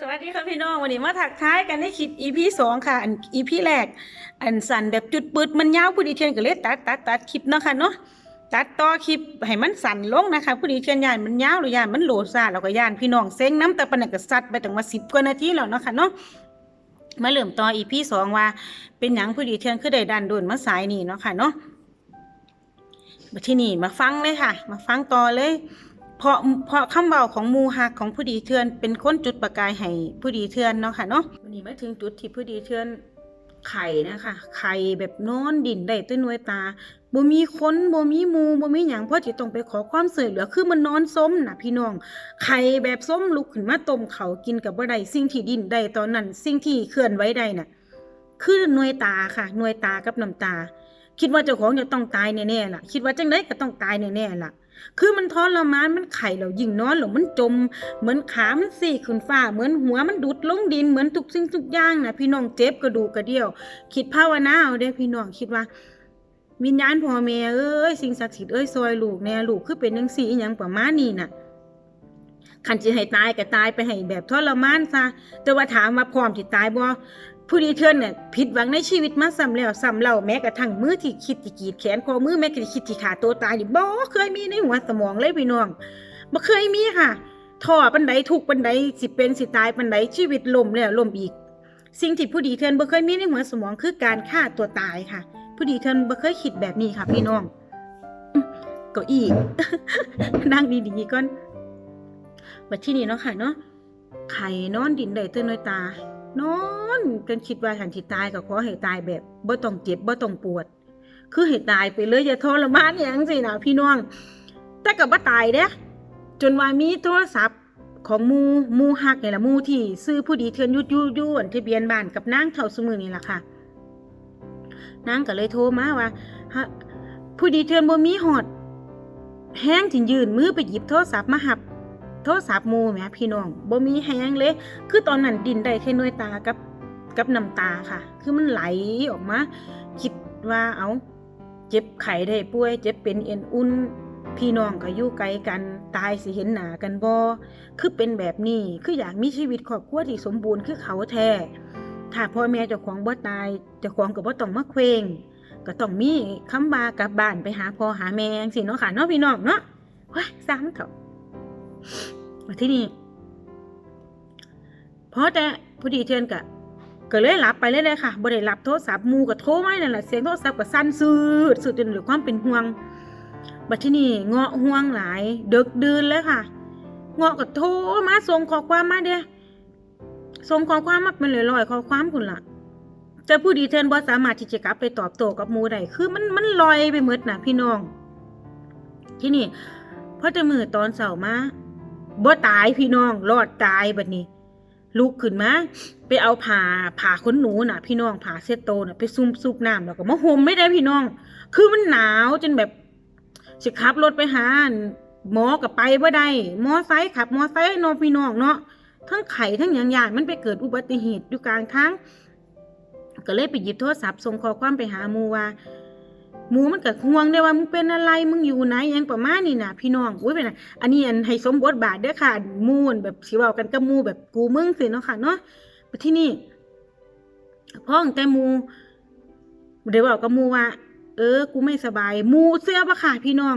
สวัสดีค่ะพี่น้องวันนี้มาถักท้ายกันในคลิป EP สองค่ะ อัน EP แรก อันสั่นแบบจุดปืดมันยาวผู้ดีเทียนก็เลยตัดตัดตัดคลิปเนาะค่ะเนาะตัดต่อคลิปให้มันสั่นลงนะคะ ผู้ดีเทียนยานมันยาวหรือยานมันโหลดซาแล้วก็ยานพี่น้องเซ็งน้ำแต่ปนักสัดไปถึงว่าสิบกว่านาทีแล้วเนาะค่ะเนาะมาเริ่มต่อ EP สองว่า เป็นหยังผู้ดีเทียนคือได้ดันโดนมาสายนี่เนาะค่ะเนาะมาที่นี่มาฟังเลยค่ะ มาฟังต่อเลย เพราะเพราะคำเบาของมูฮักของผู้ดีเทือน เป็นคนจุดประกายให้ผู้ดีเทือนเนาะค่ะเนาะวันนี้มาถึงจุดที่ผู้ดีเทือนไข่นะคะไข่แบบนอนดินได้ต้นนวยตาบ่มีคนบ่มีมูบ่มีหยังเพราะที่ต้องไปขอความช่วยเหลือคือมันนอนซมนะพี่น้องไข่แบบส้มลุกขึ้นมาต้มเขากินกับบ่ได้สิ่งที่ดินได้ตอนนั้น สิ่งที่เคลื่อนไหวได้น่ะคือหน่วยตาค่ะหน่วยตากับน้ำตา คิดว่าเจ้าของจะต้องตายแน่ๆล่ะ คิดว่าจังไดก็ต้องตายแน่ๆล่ะ คือมันทรมานมันไข่แล้วยิ่งนอนแล้วมันจม เหมือนขามันสี่ขึ้นฟ้า เหมือนหัวมันดุดลงดินเหมือนทุกสิ่งทุกอย่างนะพี่น้องเจ็บกระดูกกระเดี่ยว คิดภาวนาเอาเด้พี่น้องคิดว่าวิญญาณพ่อแม่เอ้ยสิ่งศักดิ์สิทธิ์เอ้ยซอยลูกแน่ลูกคือเป็นจังซี่อหยังประมาณนี้น่ะคันสิให้ตายก็ตายไปให้แบบทรมานซะแต่ว่าถามว่าพร้อมที่ตายบ่ ผู้ดีเทือนเนี่ยผิดหวังในชีวิตมาซ้ำแล้วซ้ำเล่าแม้กระทั่งมือที่คิดที่กีดแขนคอมือแม้กระทั่งคิดที่ขาตัวตายนี่บ่เคยมีในหัวสมองเลยพี่น้องบ่เคยมีค่ะท่อปันใดทุกปันใดสิเป็นสิตายปันใดชีวิตล่มแล้วล่มอีก สิ่งที่ผู้ดีเทือนบ่เคยมีในหัวสมองคือการฆ่าตัวตายค่ะ ผู้ดีเทือนบ่เคยคิดแบบนี้ค่ะ พี่น้องก็อีกนั่งดีๆก่อนบัดที่นี่เนาะค่ะเนาะไข่นอนดินได้ตื่นน้อยตา นอนจนคิดว่าฉันสิตายก็ขอให้ตายแบบบ่ต้องเจ็บบ่ต้องปวด คือให้ตายไปเลยอย่าทรมานอย่างสินะพี่น้อง แต่ก็บ่ตายเด้จนว่ามีโทรศัพท์ของมูมูฮักนี่ละมูที่ซื้อผู้ดีเทือนยุดยุยวนทะเบียนบ้านกับนางเท่าสมือนี่ล่ะค่ะนางก็เลยโทรมาว่าผู้ดีเทือนบ่มีฮอด แห้งถึงยืนมือไปหยิบโทรศัพท์มาหับ ทรศัพท์หมูแหมพี่น้องบ่มีแห้งเลย คือตอนนั้นดินได้แค่หน่วยตากับกับน้ำตาค่ะ คือมันไหลออกมา คิดว่าเอาเจ็บไข้ได้ป่วย เจ็บเป็นเอ็นอุ่นพี่น้องก็อยู่ไกลกันตายสิเห็นหนากันบ่คือเป็นแบบนี้คืออยากมีชีวิตครอบครัวที่สมบูรณ์คือเขาแท้ถ้าพ่อแม่เจ้าของบ่ตายเจ้าของก็บ่ต้องมาเคว้งก็ต้องมีคำว่ากลับบ้านไปหาพ่อหาแม่จังซี่เนาะค่ะเนาะพี่น้องเนาะว้ายซ้ำเถอะ มาที่นี่เพราะแต่ผู้ดีเทือนกะก็เลยหลับไปเลยเลยค่ะบ่ได้รับโทรศัพท์มูก็โทรไมานั่นแหละเสียงโทรศัพท์ก็สั่นสืดสืดจนด้วยความเป็นห่วงบัดที่นี่เงาะห่วงหลายเดึกดื่นเลยค่ะ เงาะก็โทรมาส่งข้อความมาเด้ส่งข้อความมาเป็นลอยๆข้อความคุณล่ะแต่ผู้ดีเทือนบ่สามารถที่จะกลับไปตอบโต้กับมูได้คือมันมันลอยไปหมดน่ะพี่น้อง ที่นี่พอจะมือตอนเสาร์มา บ่ตายพี่น้องรอดตายบัดนี้ ลุกขึ้นมาไปเอาผ่าผ่าขนหนูน่ะ พี่น้องผ่าเซตโตน่ะไปซุ่มซุปน้ำแล้วก็มาห่มไม่ได้พี่น้อง คือมันหนาวจนแบบสิขับรถไปหาหมอกับไปบ่ได้หมอไซค์ขับ มอไซค์น้องพี่น้องเนาะทั้งไข่ทั้งหยังยานมันไปเกิดอุบัติเหตุอยู่กลางทางก็เลยไปหยิบโทรศัพท์ส่งข้อความไปหามูว่า หมูมันก็ห่วงได้ว่ามึงเป็นอะไรมึงอยู่ไหนยังประมาณนี้นะพี่น้องอุ้ยเป็นอันนี้อันให้สมบทบาทเด้อค่ะมูนแบบสิเว้ากันกับมูแบบกูมึงสิเนาะค่ะเนาะที่นี่พ่องแต่มูเดี๋ยวบอกกับมูว่า เออ กูไม่สบาย มูเสื้อปะค่ะพี่น้อง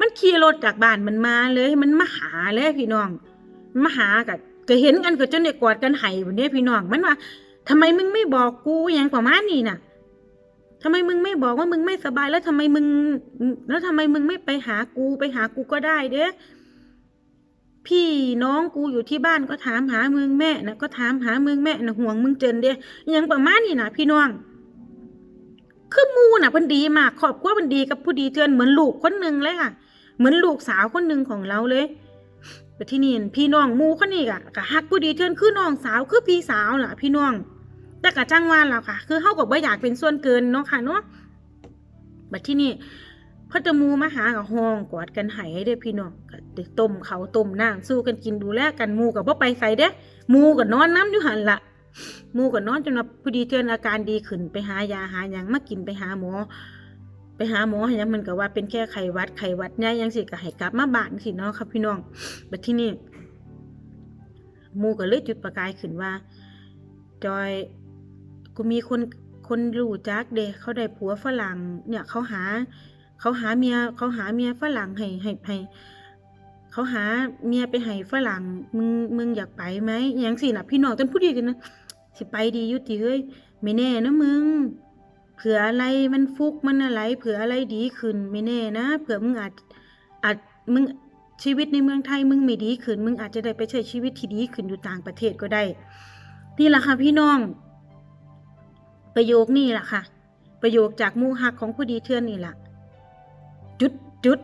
มันขี่รถจากบ้านมันมาเลยมันมาหาเลยพี่น้องมาหากับก็เห็นกันก็จนได้กกอดกันไห้แบบนี้พี่น้องมันว่าทำไมมึงไม่บอกกูอย่างประมาณนี้น่ะ ทำไมมึงไม่บอกว่ามึงไม่สบายแล้วทำไมมึง แล้วทำไมมึงไม่ไปหากูไปหากูก็ได้เด้พี่น้องกูอยู่ที่บ้านก็ถามหามึงแม่นะก็ถามหามึงแม่นะห่วงมึงเจนเด้ย่างประมาณนี้นะพี่น้องคือมูน่ะเพิ่นดีมากครอบครัวเพิ่นดีกับผู้ดีเทือนเหมือนลูกคนหนึ่งเลยค่ะ เหมือนลูกสาวคนหนึ่งของเราเลยแต่ที่นี่พี่น้องมูคนนี้ก็ก็ฮักผู้ดีเทือนคือน้องสาวคือพี่สาวล่ะ พี่น้อง แต่ก็จ้างว่าแล้วค่ะ คือเฮาก็บ่อยากเป็นส่วนเกินเนาะค่ะเนาะบัดที่นี่พอจะมูมาหากับห้องกอดกันไห้เด้พี่น้องก็ได้ต้มเขาต้มน้ำสู้กันกินดูแลกันมูกับบ่ไปใส่เด้มูก็นอนน้ำอยู่หันละมูก็นอนจนว่าพอดีเทือนอาการดีขึ้นไปหายาหายังมากินไปหาหมอ ไปหาหมอให้ยังมันก็ว่าเป็นแค่ไขวัดไขวัดใหญ่ยยังสิก็ให้กลับมาบ้านสิเนาะครับพี่น้องบัดที่นี่มู่ก็เลยจุดประกายขึ้นว่า จอย กูมีคนคนรู้จักเด้เขาได้ผัวฝรั่ง เนี่ยเขาหา เขาหาเมียเขาหาเมียฝรั่งให้ให้ให้เขาหาเมียไปให้ฝรั่งมึงมึงอยากไปไหมอย่างสิน่ะพี่น้องจนพูดดีกันนะสิไปดียุติเฮ้ยไม่แน่นะมึงเผื่ออะไรมันฟุกมันอะไรเผื่ออะไรดีขึ้นไม่แน่นะเผื่อมึงอาจอาจมึงชีวิตในเมืองไทยมึงไม่ดีขึ้น มึงอาจจะได้ไปใช้ชีวิตที่ดีขึ้นอยู่ต่างประเทศก็ได้นี่แหละค่ะพี่น้อง ประโยคนี่แหละค่ะ ประโยคจากมูฮักของผู้ดีเทือนนี่แหละจุดจุด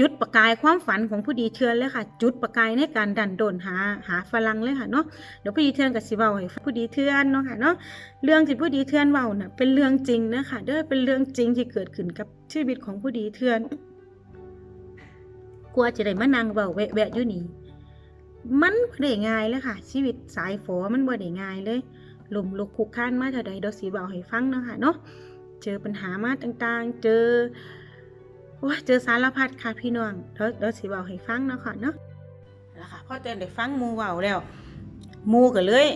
จุดประกายความฝันของผู้ดีเทือนเลยค่ะ จุดประกายในการดันโดนหาหาฝรั่งเลยค่ะเนาะเดี๋ยวผู้ดีเทือนกับสิเว้าให้ผู้ดีเทือนเนาะค่ะเนาะเรื่องที่ผู้ดีเทือนเว้าน่ะเป็นเรื่องจริงนะคะเด้อเป็นเรื่องจริงที่เกิดขึ้นกับชีวิตของผู้ดีเทือนกลัวจะได้มานั่งเว้าแวะอยู่นี่มันบ่ได้ง่ายเลยค่ะ ชีวิตสายฝอมันบ่ได้ง่ายเลย ลมลุกคุกคานมาเท่าใดเดี๋ยวสิเว้าให้ฟังเนาะค่ะเนาะเจอปัญหามาต่างๆ เจอโอ้ยเจอสารพัดค่ะพี่น้องเดี๋ยวเดี๋ยวสิเว้าให้ฟังเนาะค่ะเนาะแล้วค่ะพอเตือนได้ฟังมูเว้าแล้วมูก็เลย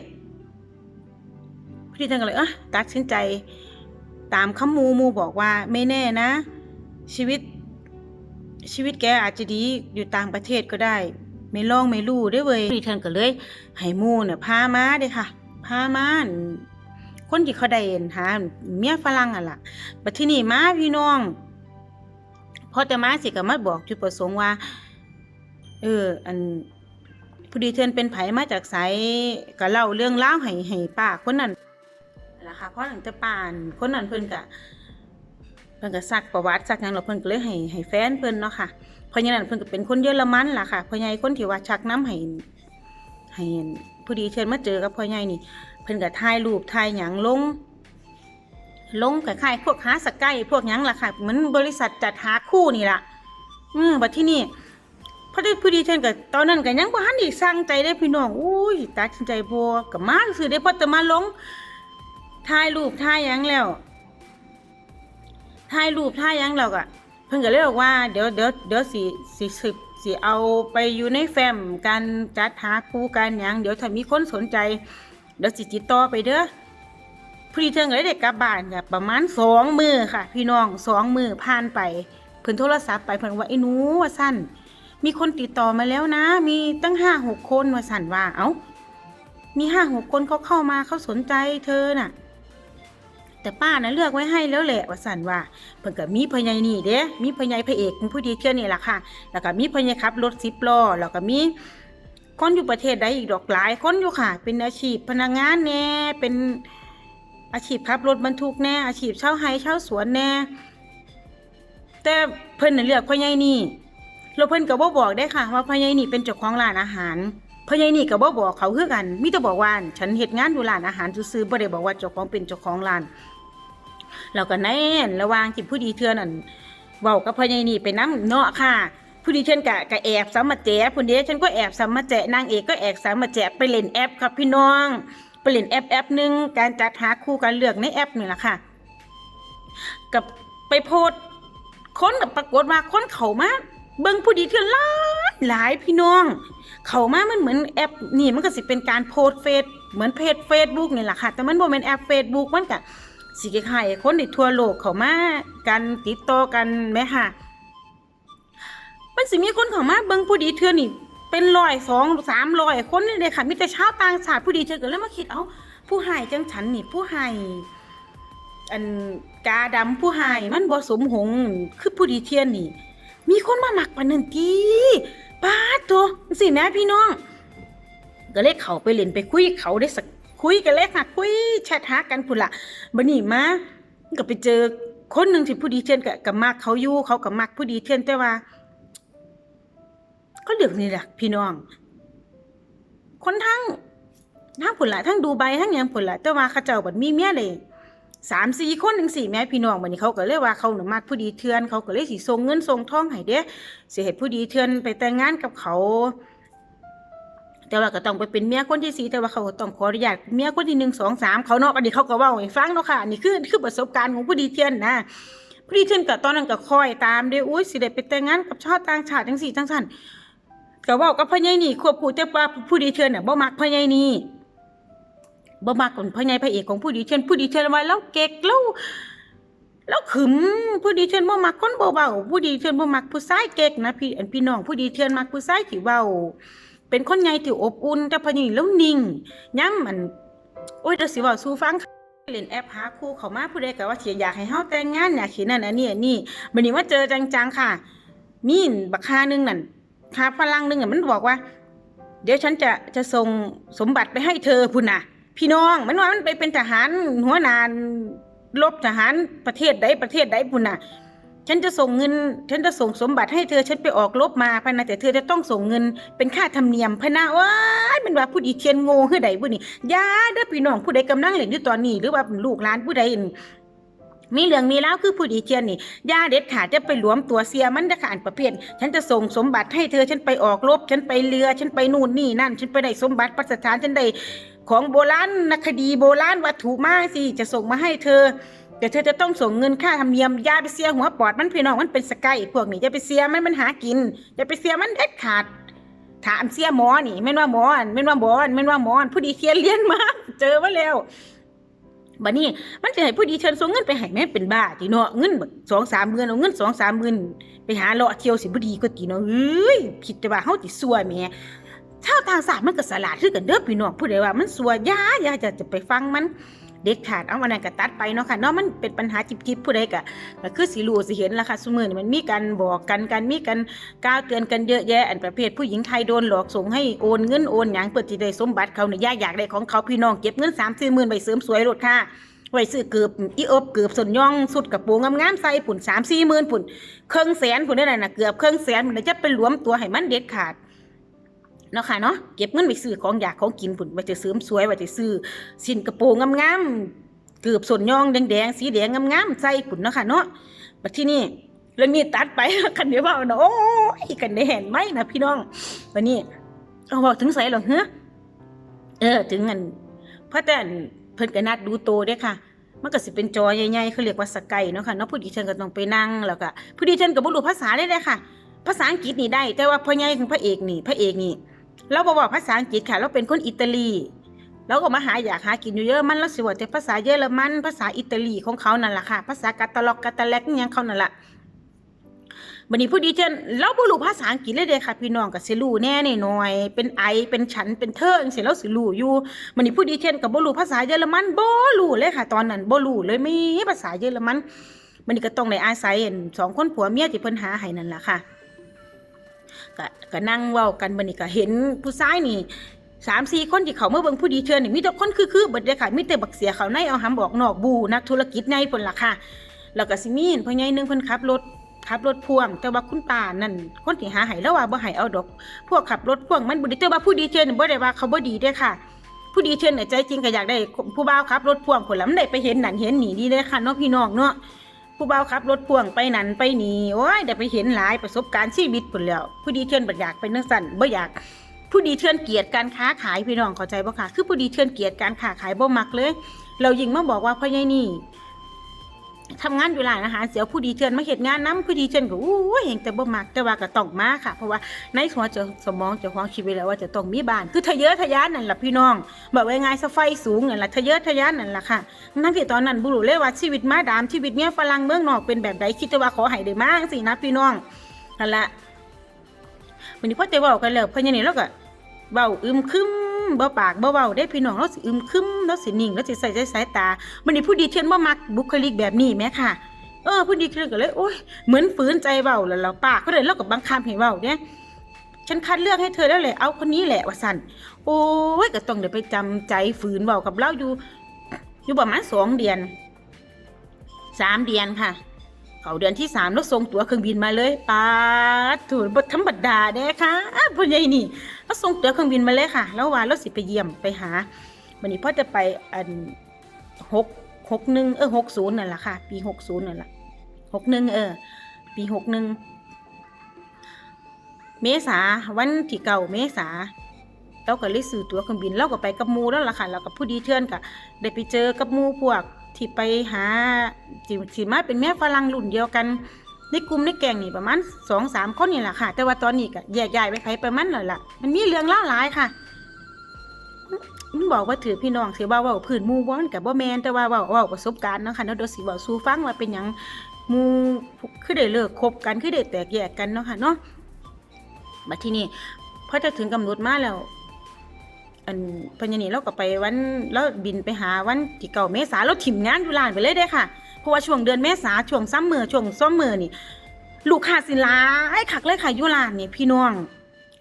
พี่ท่านก็เลยเอะตัดสินใจตามคำมูมูบอกว่าไม่แน่นะ ชีวิตชีวิตแกอาจจะดีอยู่ต่างประเทศก็ได้ ไม่ลองไม่รู้ได้เว้ยพี่ท่านก็เลยให้มูเนี่ยพามาเด้ค่ะ พามานคนที่เขาได้เห็นหาเมียฝรั่งอะล่ะบัดที่นี่มาพี่น้องพอจะมาสิก็มาบอกจุดประสงค์ว่า เออ อันผู้ดีเทือนเป็นไผมาจากไสก็เล่าเรื่องเล่าให้ให้ป้าคนนั้นล่ะค่ะเพราะหลังจากป้านคนนั้นเพิ่นก็เพิ่นก็ซักประวัติซักหยังแล้วเพิ่นก็เลยให้ให้แฟนเพิ่นเนาะค่ะเพราะฉะนั้นเพิ่นก็เป็นคนเยอรมันล่ะค่ะพ่อใหญ่คนที่ว่าชักน้ำให้ให้ ผู้ดีเชิญมาเจอกับพ่อใหญ่นี่ เพิ่นก็ถ่ายรูปถ่ายหยังลง ลงคล้ายๆพวกหาสกายพวกหยังล่ะค่ะเหมือนบริษัทจัดหาคู่นี่ล่ะ อืมบัดที่นี่พอด้ผู้ดีเชิญกับตอนนั้นก็ยังบ่ทันได้สั่งใจได้พี่น้องอุ้ยตัดสินใจบ่ก็มาซื่อได้พอจะมาลงถ่ายรูปถ่ายหยังแล้วถ่ายรูปถ่ายหยังแล้วก็เพิ่นก็เลยบอกว่าเดี๋ยวเดี๋ยวเดี๋ยวสิสิสิ สิเอาไปอยู่ในแฟ้มการจัดหาคู่กันหยังเดี๋ยวถ้ามีคนสนใจเดี๋ยวสิติดต่อไปเด้อพอดีเทิงก็ได้กลับบ้านค่ะประมาณสองมือค่ะ พี่น้องสองมือผ่านไปเพิ่นโทรศัพท์ไปเพิ่นว่าไอ้หนูว่าสั่นมีคนติดต่อมาแล้วนะ มีตั้งห้าหกคนว่าสั่นว่าเอ้ามีห้าหกคนเขาเข้ามาเขาสนใจเธอน่ะ แต่ป้านะเลือกไว้ให้แล้วแหละว่าสันว่าเพิ่นก็มีพญายนี่เด้มีพญายพระเอกผู้ดีเชื่อนี่แหละค่ะ แล้วก็มีพญายขับรถสิบล้อแล้วก็มีคนอยู่ประเทศใดอีกดอกหลายคนอยู่ค่ะ เป็นอาชีพพนักงานแน่เป็นอาชีพขับรถบรรทุกแน่อาชีพเช่าไห้เช่าสวนแน่แต่เพิ่นน่ะเลือกพ่อใหญ่นี่แล้วเพิ่นก็บ่บอกได้ค่ะ ว่าพ่อใหญ่นี่เป็นเจ้าของร้านอาหาร พ่อใหญ่นี่ก็บ่บอกเขาคือกันมีแต่บอกว่าฉันเฮ็ดงานอยู่ร้านอาหารซื่อๆบ่ได้บอกว่าเจ้าของเป็นเจ้าของร้านแล้วก็ในระว่างที่ผู้ดีเทื่อนั่นเว้ากับพ่อใหญ่นี่ไปนํเนาะค่ะผู้ดีเทื่อนก็ก็แอบสามาแจพุ่นเด้ฉันก็แอบสามาแจนางเอกก็แอบสามาแจไปเล่นแอปครับพี่น้องไปเล่นแอปแอปหนึ่งการจัดหาคู่การเลือกในแอปนี่แหละค่ะ กับไปโพสต์คนกับปรากฏว่าค้นเขามาเบิ่งผู้ดีเทือนหลายหลายพี่น้อง เขามามันเหมือนแอปนี่มันก็สิเป็นการโพสเฟซเหมือนเพจเฟซบุ๊กนี่แหละค่ะ แต่มันบ่เป็นแอปเฟซบุ๊กมันก็สิคล้ายคนที่ทั่วโลกเขามากันติดต่อกันแหมค่ะ มันสิมีคนเขามาเบิ่งผู้ดีเทือนนี่เป็นร้อยสองสามร้อยคนนี่เลยค่ะมีแต่ชาวต่างชาติผู้ดีเธอก็เลยมาคิดเอาผู้ให้จังฉันนี่ผู้ให้อันกาดำผู้ให้มันบ่สมหงคือผู้ดีเทียนนี่ มีคนมาหมักปานนันตี ป้าดตัวสิแม่พี่น้อง ก็เลยเขาไปเล่นไปคุยเขาได้สักคุยกันเลยค่ะคุยแชทหากันพุ่นละบัดนี้มาก็ไปเจอคนหนึ่งที่ผู้ดีเทียนกับกับมักเขาอยู่เขากับมักผู้ดีเทียนแต่ว่า ก็เลือกนี่แหละพี่น้อง คนทั้งทั้งผลละทั้งดูใบทั้งยังผลละแต่ว่าเขาเจ้าบัดมีเมียเลย สามสี่คนถึงสี่แม่พี่น้องบัดนี้เขาก็เลยว่าเขาหนูมักผู้ดีเทือนเขาก็เลยสิส่งเงินส่งทองให้เด้สิเฮ็ดผู้ดีเทือนไปแต่งงานกับเขา แต่ว่าก็ต้องไปเป็นเมียคนที่สี่แต่ว่าเขาต้องขออนุญาตเมียคนที่หนึ่งสองสามเขาเนาะอันนี้เขาก็ว่าให้ฟังเนาะค่ะอันนี้คือคือประสบการณ์ของผู้ดีเทือนนะผู้ดีเทือนก็ตอนนั้นก็คอยตามเด้อุ้ยสิได้ไปแต่งงานกับชาวต่างชาติจังสี่จังสั่นก็ว้ากับพ่อใหญ่นี่ควบคู่แต่ว่าผู้ดีเชิญน่ะบ่มักพ่อใหญ่นี่ บ่มักคนพ่อใหญ่พระเอกของผู้ดีเชิญผู้ดีเชิญว่าเราเก๊กเราเราขึมผู้ดีเชิญบ่มักคนเบาๆผู้ดีเชิญบ่มักผู้ชายเก๊กนะพี่อันพี่น้องผู้ดีเชิญมักผู้ชายที่เว้าเป็นคนใหญ่ที่อบอุ่นแต่พอใหญ่นี่แล้วนิ่งย้ำมันโอ้ยเดี๋ยวสิว้าสู่ฟังเล่นแอปหาคู่เขามาผู้ใดก็ว่าเสิอยากให้เฮาแต่งงานอยากสินั่นอันนี้อันนี้บัดนี้ว่าเจอจังๆค่ะ มีบักคาหนึงนั่นคาฝรั่งหนึงอะมันบอกว่า เดี๋ยวฉันจะจะส่งสมบัติไปให้เธอพุ่นน่ะ พี่น้องมันว่ามันไปเป็นทหารหัวหนานลบทหารประเทศใดประเทศใดพุ่นน่ะ ฉันจะส่งเงิน ฉันจะส่งสมบัติให้เธอฉันไปออกรบมาพะนะแต่เธอจะต้องส่งเงินเป็นค่าธรรมเนียมพะนะว้ายมันว่าผู้ดีเทียนโง่คือใดผู้นี่ยาเด้อพี่น้องผู้ใดกำลังเล่นอยู่ตอนนี้ หรือว่าลูกหลานผู้ใดอิน มีเรื่องมีแล้วคือผู้ดีเทียนนี่ยาเด็ดขาดจะไปหลวมตัวเสียมันจะขานประเภท ฉันจะส่งสมบัติให้เธอ ฉันไปออกรบ ฉันไปเรือ ฉันไปนู่นนี่นั่น ฉันไปได้สมบัติพัสถานฉันได้ของโบราณนคดีโบราณวัตถุมาสิ จะส่งมาให้เธอ แต่เธอจะต้องส่งเงินค่าธรรมเนียมยาไปเสียหัวปอดมันพี่น้องมันเป็นสกายพวกนี้จะไปเสียมันมันหากินจะไปเสียมันเด็ดขาดถามเสียหมอนี่แม่ว่าหมออันแม่ว่าหมออันแม่ว่าหมออันผู้ดีเทียนเรียนมา เจอมาแล้ว บัดนี้มันจะให้ผู้ดีเชิญส่งเงินไปให้แม่เป็นบ้าจีเนาะเงินแบบสองสามหมื่นเอาเงินสองสามหมื่นไปหาเลาะเที่ยวสิบ่ดีก็ตีเนาะเอ้ยผิดแต่ว่าเฮาติซัวแม่ชาวต่างชาติมันก็สลาดคือกันเด้อพี่น้องผู้ใดว่ามันซัวยายาจะจะไปฟังมัน เด็ดขาดเอาวันนั้นก็ตัดไปเนาะค่ะเนาะมันเป็นปัญหาจิบๆผู้ใดก็คือสิรู้สิเห็นล่ะค่ะซุมื้อนี้มันมีการบอกกันกันมีการกล่าวเตือนกันเยอะแยะอันประเภทผู้หญิงไทยโดนหลอกส่งให้โอนเงินโอนหยังเพื่อที่ได้สมบัติเขาเนี่ยยากอยากได้ของเขาพี่น้องเก็บเงิน3 4หมื่นไปเสริมสวยรถค่ะไว้ซื้อเกือบอีอบเกือบสนย่องสุดกระโปงงามๆใส่ปุ่น3 4หมื่นปุ่นเครื่องแสนปุ่นนั่นนะเกือบเครื่องแสนมันจะไปหลวมตัวให้มันเด็ดขาด เนาะค่ะเนาะเก็บเงินไปซื้อของอยากของกินปุ่นไว้จะเสริมสวยไว้จะซื้อสินกระโปรงงามๆเกือบส่วนย่องแดงๆสีแดงงามๆใส่ปุ่นเนาะค่ะเนาะบัดที่นี่เรื่องนี้ตัดไปคันเดียวว่าเนาะโอ้ยกันได้เห็นไหมนะพี่น้องวันนี้เอาบอกถึงใส่หรอเฮ้เออถึงอันเพราะแต่อันเพิ่นก็นัดดูโตเด้อค่ะมันก็สิเป็นจอใหญ่ๆเขาเรียกว่าสกายเนาะค่ะเนาะผู้ดีเชิญก็ต้องไปนั่งแล้วก็ผู้ดีเชิญก็บ่รู้ภาษาได้เลยค่ะ ภาษาอังกฤษนี่ได้ แต่ว่าพ่อใหญ่ของพระเอกนี่พระเอกนี่ เราบ่บอกภาษาอังกฤษค่ะ เราเป็นคนอิตาลีแล้วก็มาหาอยากหากินอยู่เยอะมันแล้วสิว่าแต่ภาษาเยอรมัน ภาษาอิตาลีของเขานั่นแหละค่ะ ภาษากาตาล็อกกาตาแลกยังเขานั่นแหละบันนี้ผู้ดีเจนเราบ่รู้ภาษาอังกฤษเลยเด้ค่ะพี่น้องก็สิรู้แน่นี่หน่อย เป็นไอเป็นฉันเป็นเธอจังซี่เราสิรู้อยู่บันนี้ผู้ดีเจนก็บ่รู้ภาษาเยอรมันบ่รู้เลยค่ะ ตอนนั้นบ่รู้เลยมีภาษาเยอรมันบันนี้ก็ต้องได้อาศัยสองคนผัวเมียที่เพิ่นหาให้นั่นล่ะค่ะ ก็ก็นั่งเว้ากันบันนี้ก็เห็นผู้ชายนี่สามสี่คนที่เขามาเบิ่งผู้ดีเชิญนี่มีแต่คนคือคือๆเบิดเลยค่ะมีแต่บักเสียเขาในเอาหำบอกนอกบูนักธุรกิจในผลล่ะค่ะแล้วก็สิมีนพ่อใหญ่หนึงเพิ่นขับรถขับรถพ่วงแต่ว่าคุณป้านั่นคนที่หาให้แล้วว่าบ่ให้เอาดอก พวกขับรถพ่วงมันบ่ดีแต่ว่าผู้ดีเชิญนี่บ่ได้ว่าเขาบ่ดีเด้อค่ะ ผู้ดีเชิญเนี่ยใจจริงก็อยากได้ผู้บ่าวขับรถพ่วงคนละมันได้ไปเห็นนั่นเห็นนี่ดีเลยค่ะเนาะพี่น้องเนาะ ผู้บ่าวขับรถพ่วงไปนั่นไปนี่โอ้ยได้ไปเห็นหลายประสบการณ์ชีวิตผุนแล้ว ผู้ดีเทือนบ่อยากไปนักสั่นบ่อยาก ผู้ดีเทือนเกียรติการค้าขายพี่น้องเข้าใจบ่ค่ะ คือผู้ดีเทือนเกียรติการค้าขายบ่มักเลย เรายิงมาบอกว่าพ่อใหญ่นี่ ทำงานอยู่ร้านอาหารเสียวผู้ดีเทือนมาเฮ็ดงานนํผู้ดีเทือนก็อู้เห็นแต่บ่มักแต่ว่าก็ต้องมาค่ะ เพราะว่าในหัวจะสมองจะความคิดไว้แล้วว่าจะต้องมีบ้าน คือทะเยอทะยานนั่นแหละพี่น้องบอกว่าไงซะไฟสูงนั่นแหละทะเยอทะยานนั่นแหละค่ะนั่นที่ตอนนั้นบ่รู้เลยว่าชีวิตมาดามชีวิตเมียฝรั่งเมืองนอกเป็นแบบใดคิดแต่ว่าขอให้ได้มาจังซี่นะพี่น้องนั่นแหละวันนี้พ่อจะเว้ากันแล้วพ่อใหญ่นี่เราก็เบาอึมครึม บ่ปากบ่เบาได้พี่น้องเราสิอึมครึมเราสินิ่งเราสิใส่ใจสายตามันนี่ผู้ดีเทียนบ่มักบุคลิกแบบนี้แหม่ค่ะเออผู้ดีเทียนก็เลยโอ๊ยเหมือนฝืนใจเบาแล้วเราปากก็เลยเราก็บังคับให้เบาเนี่ยฉันคัดเลือกให้เธอแล้วแหละเอาคนนี้แหละว่าสันโอ้ยก็ต้องเดี๋ยวไปจำใจฝืนเบากับเราอยู่ อยู่ประมาณสองเดือนสามเดือนค่ะ เขาเดือนที่สามแล้วส่งตั๋วเครื่องบินมาเลยปาถูบธรรมดาเด้ค่ะพ่อใหญ่นี่แล้วส่งตั๋วเครื่องบินมาเลยค่ะ แล้วว่าเราสิไปเยี่ยมไปหาวันนี้พ่อจะไปอันหกหกหนึ่งเออหกศูนย์นั่นแหละค่ะ ปีหกศูนย์นั่นแหละหกหนึ่งเออ ปีหกหนึ่งเมษาวันที่เก่าเมษาเราก็เลยซื้อตั๋วเครื่องบินเราก็ไปกับมูแล้วล่ะค่ะเรากับผู้ดีเทือนก็ได้ไปเจอกับมูพวก ที่ไปหาที่ที่มาเป็นแม่ฝรั่งรุ่นเดียวกันในกลุ่มในแกงนี่ประมาณสองสามคนนี่แหละค่ะ แต่ว่าตอนนี้ก็แยกย้ายไปไผไปมันแล้วล่ะมันมีเรื่องเล่าหลายค่ะมันบอกว่าถือพี่น้องถือว่าว่าพื้นมู่บ่มันกับบ่แมนแต่ว่าว่าว่าประสบการณ์เนาะค่ะเนาะเดี๋ยวสิเว้าสู่ฟังว่าเป็นหยังมูคือได้เลิกคบกันคือได้แตกแยกกันเนาะค่ะเนาะบัดที่นี้พอจะถึงกำหนดมาแล้ว อันเพิ่นอย่างนี้เราก็ไปวันแล้วบินไปหาวันที่เก่าเมษาเราถิ่มงานอยู่ร้านไปเลยเด้ค่ะเพราะว่าช่วงเดือนเมษาช่วงซ้ำมือช่วงซ้อมมือนี่ลูกค้าสิหลายคักเลยค่ะยู่ร้านนี่พี่น้อง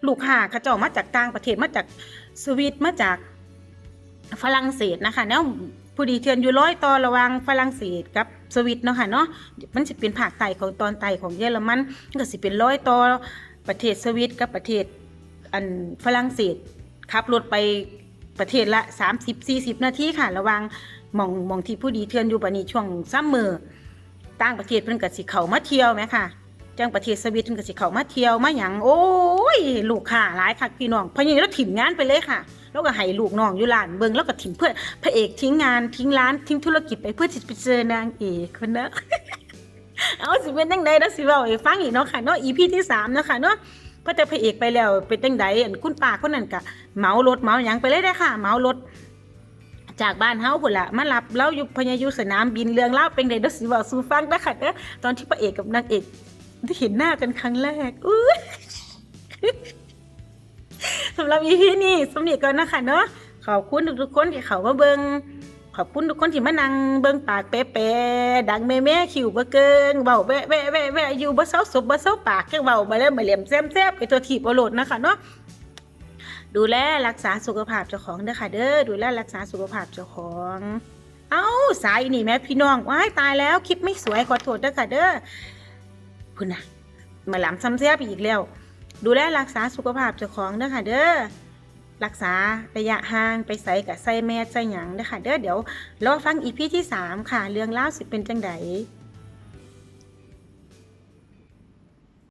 ลูกค้าเขาเจ้ามาจากต่างประเทศมาจากสวิตมาจากฝรั่งเศสนะคะแล้วผู้ดีเทือนอยู่ร้อยต่อระว่างฝรั่งเศสกับสวิตเนาะค่ะเนาะมันสิเป็นภาคใต้ของตอนใต้ของเยอรมันมันก็สิเป็นร้อยต่อประเทศสวิตกับประเทศอันฝรั่งเศส ขับรถไปประเทศละ 30-40 นาทีค่ะ ระว่างมองมองที่ผู้ดีเทือนอยู่ปานนี้ช่วงซ้ำมือต่างประเทศเพิ่นก็สิเข้ามาเที่ยวแหมค่ะจังประเทศสวิตเพิ่นก็สิเข้ามาเที่ยวมาหยังโอ้ยลูกค้าหลายคักพี่น้องพอย่างนี้เราถิ่มงานไปเลยค่ะ แล้วก็ให้ลูกน้องอยู่ร้านเบิ่งแล้วก็ถิ่มเพื่อพระเอกทิ้งงานทิ้งร้านทิ้งธุรกิจไปเพื่อที่จะไปเจอนางเอกคนนะเอาสิเป็นจังไดแล้วสิเว้าให้ฟังอีกเนาะค่ะเนาะ EP ที่3เนาะค่ะเนาะ พอแต่พระเอกไปแล้วเป็นจังไดอันคุณป้าคนนั้นก็เหมารถเหมาหยังไปเลยได้ค่ะเหมารถจากบ้านเฮาพุ่นละมารับเราอยู่พญายุสนามบินเรื่องเล่าเป็นไดดสิว้าสู่ฟังนะค่ะเด้อตอนที่พระเอกกับนางเอกได้เห็นหน้ากันครั้งแรกอุ้ยสำหรับ EP นี้สำนีก่อนนะคะเนาะขอบคุณทุกๆคนที่เขามาเบิง ขอบคุณทุกคนที่มานั่งเบิงปากแปะๆดังแม่แม่ๆคิวบ่เกิงเบาแวะแวะแวะแวะอยู่บ่เซาศพบ่เซาปากแค่เบามาแล้วมาเหลี่ยมแซมๆไปตัวถีบบ่โหลดนะคะเนาะดูแลรักษาสุขภาพเจ้าของเด้อค่ะเด้อดูแลรักษาสุขภาพเจ้าของ เอ้าสายนี่แม่พี่น้องว้ายตายแล้วคลิปไม่สวยขอโทษเด้อค่ะเด้อพุ่นน่ะมาหลำซ้ำแซ่บอีกแล้ว ดูแลรักษาสุขภาพเจ้าของเด้อค่ะเด้อ รักษาระยะห่างไปใส่กับใส่แม่ใส่หยังเด้ค่ะเด้อเดี๋ยวรอฟังอีพีที่ 3 ค่ะ เรื่องเล่าสิเป็นจังได